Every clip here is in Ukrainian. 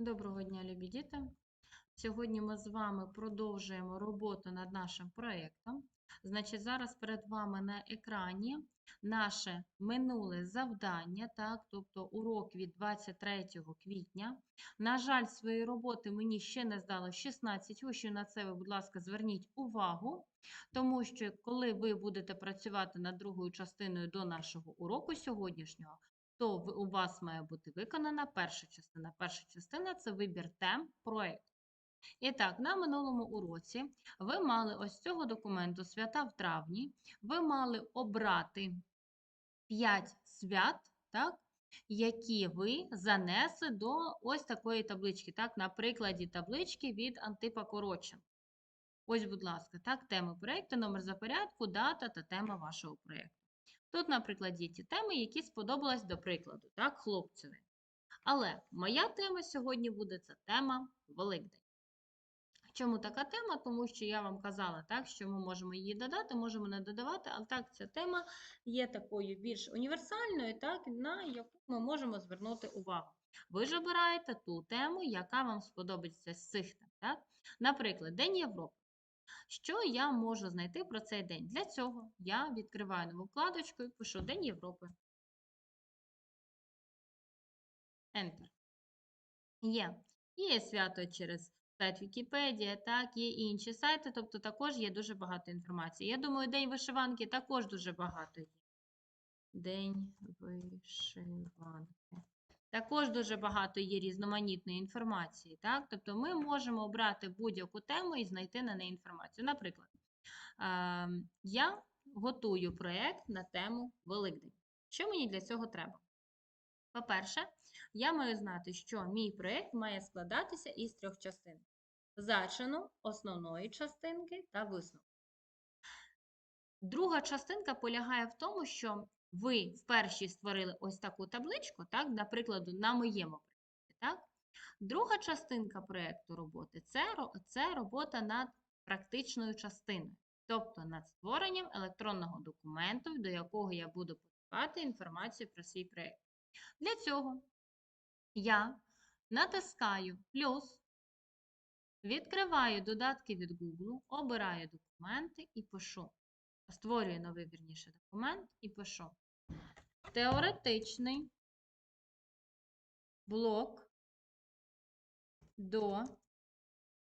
Доброго дня, любі діти! Сьогодні ми з вами продовжуємо роботу над нашим проєктом. Значить, зараз перед вами на екрані наше минуле завдання, так, тобто урок від 23 квітня. На жаль, свої роботи мені ще не здало 16 учнів. На це ви, будь ласка, зверніть увагу, тому що коли ви будете працювати над другою частиною до нашого уроку сьогоднішнього, то у вас має бути виконана перша частина. Перша частина це вибір тем проєкту. І так, на минулому уроці ви мали ось цього документу свята в травні, ви мали обрати 5 свят, так, які ви занесли до ось такої таблички. Так, на прикладі таблички від Антипа Коротченка. Ось, будь ласка, так, теми проєкту, номер за порядку, дата та тема вашого проєкту. Тут, наприклад, є ті теми, які сподобались до прикладу, так, хлопцеві. Але моя тема сьогодні буде це тема Великдень. Чому така тема? Тому що я вам казала, так, що ми можемо її додати, можемо не додавати, але так, ця тема є такою більш універсальною, так, на яку ми можемо звернути увагу. Ви ж обираєте ту тему, яка вам сподобається з цих тем. Так? Наприклад, День Європи. Що я можу знайти про цей день? Для цього я відкриваю нову вкладочку і пишу День Європи. Enter. Є. Є свято через сайт Вікіпедія, так, є інші сайти, тобто також є дуже багато інформації. Я думаю, День вишиванки також дуже багато є. День вишиванки. Також дуже багато є різноманітної інформації. Так? Тобто ми можемо обрати будь-яку тему і знайти на неї інформацію. Наприклад, ем, я готую проєкт на тему Великдень. Що мені для цього треба? По-перше, я маю знати, що мій проєкт має складатися із трьох частин: зачину, основної частинки та висновку. Друга частинка полягає в тому, що ви в першій створили ось таку табличку, так, наприклад, на моєму. Так? Друга частинка проєкту роботи це, це робота над практичною частиною, тобто над створенням електронного документу, до якого я буду подавати інформацію про свій проєкт. Для цього я натискаю плюс, відкриваю додатки від Google, обираю документи і пишу. Створюю новий вірніше документ і пишу. Теоретичний блок до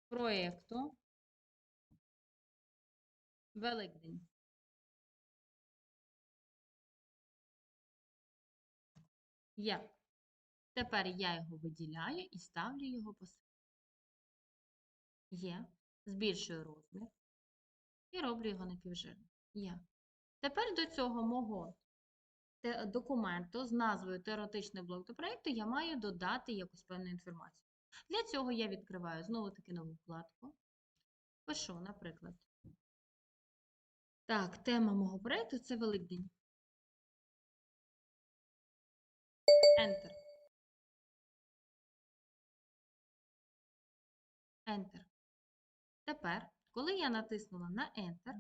проєкту Великдень. Є. Тепер я його виділяю і ставлю його посередині. Є. Збільшую розмір і роблю його напівжирним. Є. Тепер до цього мого документу з назвою Теоретичний блок до проєкту я маю додати якусь певну інформацію. Для цього я відкриваю знову таки нову вкладку. Пишу, наприклад. Так, тема мого проєкту це Великдень. Enter. Enter. Тепер, коли я натиснула на Enter,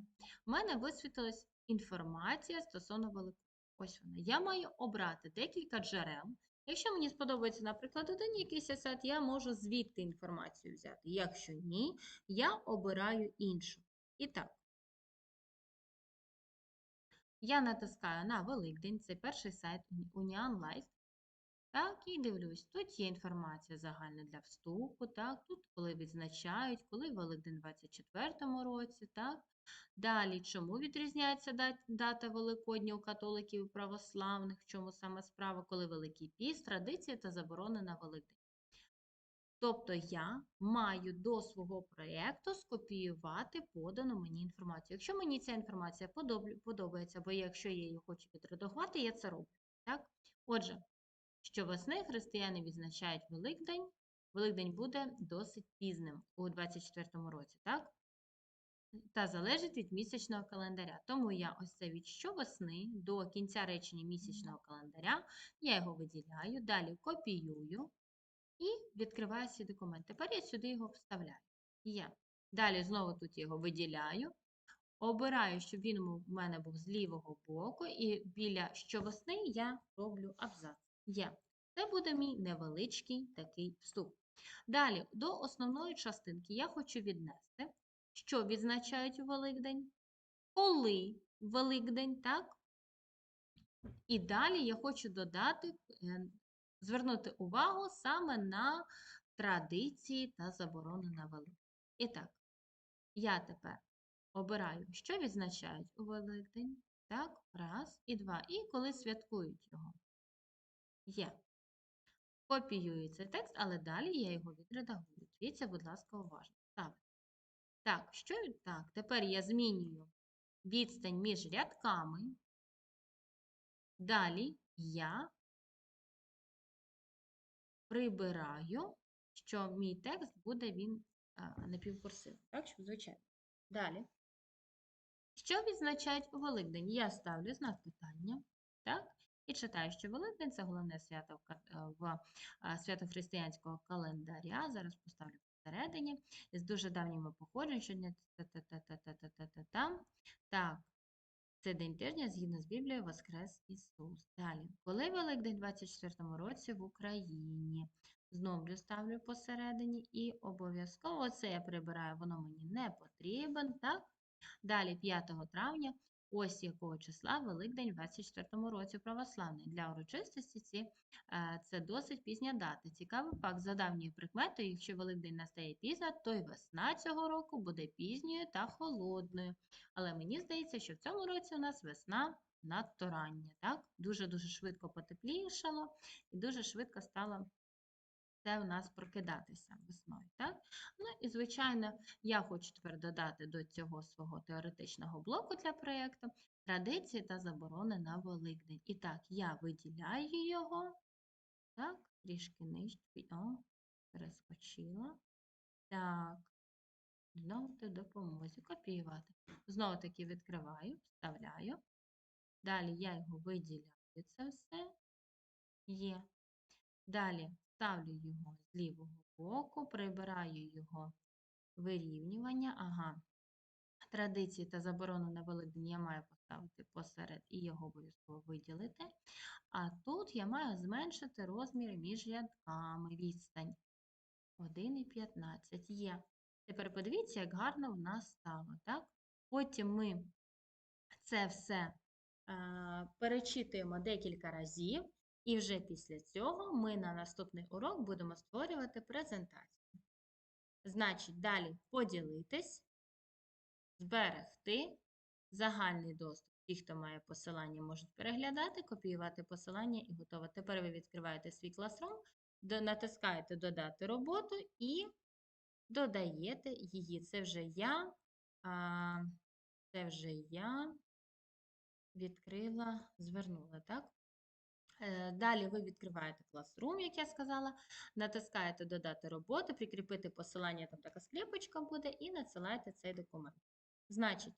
в мене висвітилась інформація стосовно Великодня. Ось вона. Я маю обрати декілька джерел. Якщо мені сподобається, наприклад, один якийсь сайт, я можу звідти інформацію взяти. Якщо ні, я обираю іншу. І так, я натискаю на Великдень, це перший сайт Union Life. Так, і дивлюсь, тут є інформація загальна для вступу, так, тут коли відзначають, коли Великдень в 24-му році, так. Далі, чому відрізняється дата Великодня у католиків і православних, в чому саме справа, коли Великий піст, традиція та заборони на Великдень. Тобто я маю до свого проєкту скопіювати подану мені інформацію. Якщо мені ця інформація подобається, або якщо я її хочу відредагувати, я це роблю. Так? Отже, що весни християни відзначають Великдень. Великдень буде досить пізним у 24-му році, так? Та залежить від місячного календаря. Тому я ось це від щовесни до кінця речення місячного календаря, я його виділяю, далі копіюю і відкриваю свій документ. Тепер я сюди його вставляю. Є. Далі знову тут його виділяю, обираю, щоб він у мене був з лівого боку, і біля щовесни я роблю абзац. Є. Це буде мій невеличкий такий вступ. Далі, до основної частинки я хочу віднести, що відзначають у Великдень, коли Великдень, так? І далі я хочу додати, е, звернути увагу саме на традиції та заборони на Великдень. І так, я тепер обираю, що відзначають у Великдень. Так, раз і два. І коли святкують його. Є. Копіюю цей текст, але далі я його відредагую. Дивіться, будь ласка, уважно. Так. Так, що так, тепер я змінюю відстань між рядками. Далі я прибираю, що мій текст буде він напівкурсивний. Так, щоб звичайно. Далі. Що відзначають у Великдень? Я ставлю знак питання. Так? І читаю, що Великдень це головне свято ка- в а, свято християнського календаря. Зараз поставлю посередині. З дуже давніми походженнями, щодня та-та-та-та-та-та-та-та. Так, це день тижня, згідно з Біблією, Воскрес Ісус. Далі. Коли Великдень в 24-му році в Україні? Знову ставлю посередині і обов'язково це я прибираю, воно мені не потрібен. Так? Далі 5 травня, ось якого числа Великдень в 24 році православний. Для урочистості ці, е, це досить пізня дата. Цікавий факт, за давньою прикметою, якщо Великдень настає пізно, то й весна цього року буде пізньою та холодною. Але мені здається, що в цьому році у нас весна надто рання. Дуже-дуже швидко потеплішало і дуже швидко стало це у нас прокидатися весною. Так? Ну і, звичайно, я хочу тепер додати до цього свого теоретичного блоку для проєкту традиції та заборони на Великдень. І так, я виділяю його, так, трішки нижче, о, перескочила. Так, знову ти допомозі. Копіювати. Знову таки відкриваю, вставляю. Далі я його виділяю, це все є. Далі ставлю його з лівого боку, прибираю його вирівнювання. Ага. Традиції та заборону на Великдень я маю поставити посеред і його обов'язково виділити. А тут я маю зменшити розмір між рядками відстань. 1,15 є. Тепер подивіться, як гарно в нас стало. Так? Потім ми це все е, перечитуємо декілька разів. І вже після цього ми на наступний урок будемо створювати презентацію. Значить, далі поділитись, зберегти, загальний доступ. Ті, хто має посилання, можуть переглядати, копіювати посилання і готово. Тепер ви відкриваєте свій класрум, натискаєте Додати роботу і додаєте її. Це вже я, це вже я відкрила, звернула, так? Далі ви відкриваєте Classroom, як я сказала, натискаєте Додати роботу, прикріпити посилання, там така скліпочка буде, і надсилаєте цей документ. Значить,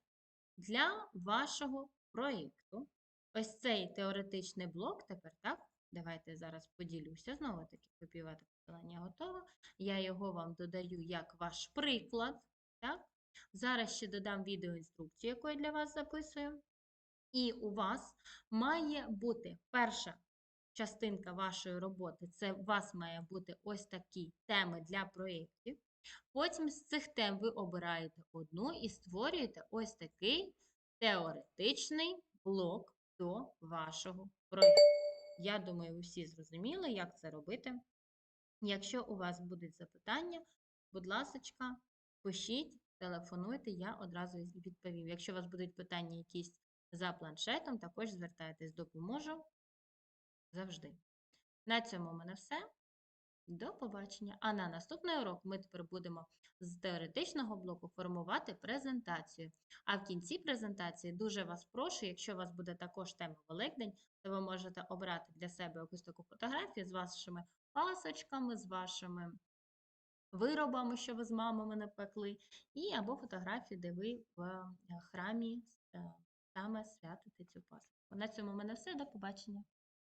для вашого проєкту ось цей теоретичний блок тепер, так? Давайте зараз поділюся. Знову таки, копіювати посилання готово. Я його вам додаю як ваш приклад. так? Зараз ще додам відеоінструкцію, яку я для вас записую. І у вас має бути перша частинка вашої роботи це у вас має бути ось такі теми для проєктів. Потім з цих тем ви обираєте одну і створюєте ось такий теоретичний блок до вашого проєкту. Я думаю, всі зрозуміли, як це робити. Якщо у вас будуть запитання, будь ласка, пишіть, телефонуйте, я одразу відповім. Якщо у вас будуть питання якісь за планшетом, також звертайтесь, допоможу завжди. На цьому у мене все. До побачення. А на наступний урок ми тепер будемо з теоретичного блоку формувати презентацію. А в кінці презентації дуже вас прошу, якщо у вас буде також тема Великдень, то ви можете обрати для себе якусь таку фотографію з вашими пасочками, з вашими виробами, що ви з мамами напекли, і або фотографію, де ви в е, храмі е, саме святите цю пасху. На цьому у мене все. До побачення.